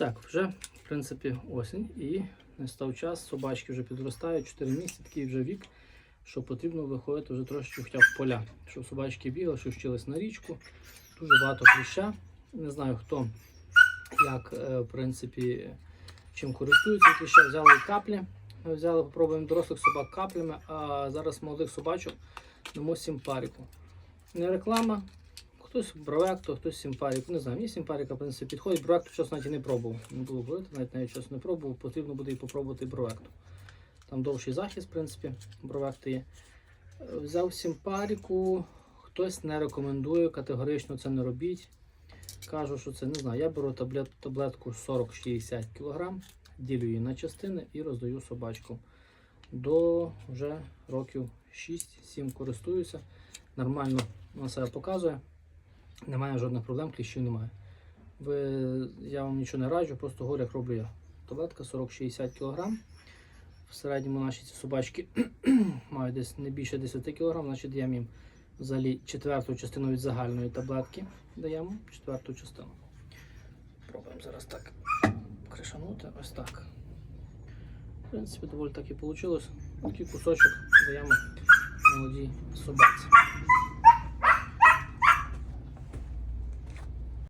Так, вже в принципі осінь і настав час. Собачки вже підростають 4 місяці, такий вже вік, що потрібно виходити вже трошки хоча в поля. Щоб собачки бігали, що вчились на річку. Дуже багато кліща. Не знаю хто як, е, в принципі, чим користується кліща. Взяли каплі, взяли, попробуємо дорослих собак каплями, а зараз молодих собачок дамо сімпаріку. Не реклама, Хтось бровекто, хтось симпарік. Не знаю, мені симпаріка в принципі підходить. Бровекту чесно навіть і не пробував. Не було говорити, навіть навіть чесно не пробував. Потрібно буде і попробувати бровекту. Там довший захист, в принципі, бровекти є. Взяв симпаріку, хтось не рекомендує, категорично це не робіть. Кажу, що це не знаю. Я беру таблет, таблетку 40-60 кг, ділю її на частини і роздаю собачку. До вже років 6-7 користуюся. Нормально на себе показує. Немає жодних проблем, кліщів немає. Ви, я вам нічого не раджу, просто говорю, як роблю я. Таблетка 40-60 кг. В середньому наші ці собачки мають десь не більше 10 кг, значить даємо їм взагалі четверту частину від загальної таблетки. Даємо четверту частину. Пробуємо зараз так кришанути. Ось так. В принципі, доволі так і вийшло. Такий кусочок даємо молодій собаці.